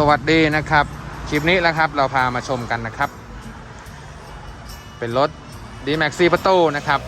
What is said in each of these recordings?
สวัสดีนะครับ คลิปนี้แหล้วครับเราพามาชมกันนะครับ เป็นรถ d m a x 4ประตูนะครับ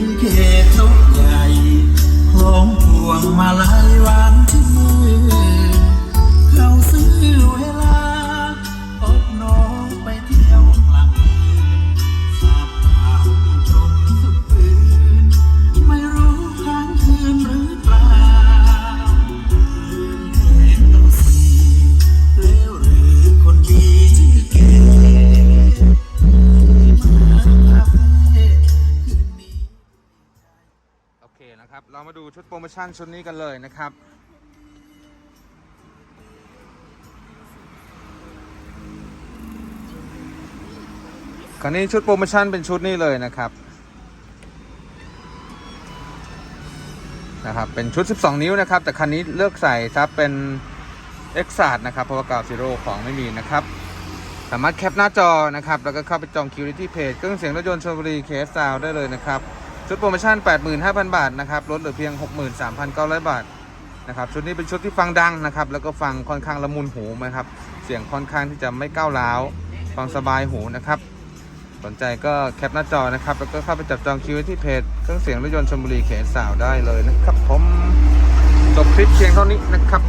เป็นเขตนกใหญ่คล้องพวงมาลัยวัน นะครับ เรามาดูชุดโปรโมชั่นชุดนี้กันเลยนะครับ คราวนี้ชุดโปรโมชั่นเป็นชุดนี้เลยนะครับนะครับ เป็นชุด 12 นิ้วนะครับ แต่คันนี้เลือกใส่ซับเป็น e x a นะครับ เพราะว่ากาวซีโร่ของไม่มีนะครับ สามารถแคปหน้าจอนะครับ แล้วก็เข้าไปจองคิวได้ที่เพจเครื่องเสียงรถยนต์ชลบุรีเคสซาวได้เลยนะครับ ชุดโปรโมชั่น 85,000 บาทนะครับลดเหลือเพียง 63,900 บาทนะครับชุดนี้เป็นชุดที่ฟังดังนะครับแล้วก็ฟังค่อนข้างละมุนหูนะครับเสียงค่อนข้างที่จะไม่ก้าวร้าว ฟังสบายหูนะครับสนใจก็แคปหน้าจอนะครับแล้วก็เข้าไปจับจองคิวที่เพจเครื่องเสียงรถยนต์ชลบุรีเคสาวได้เลยนะครับผมจบคลิปเพียงเท่านี้นะครับ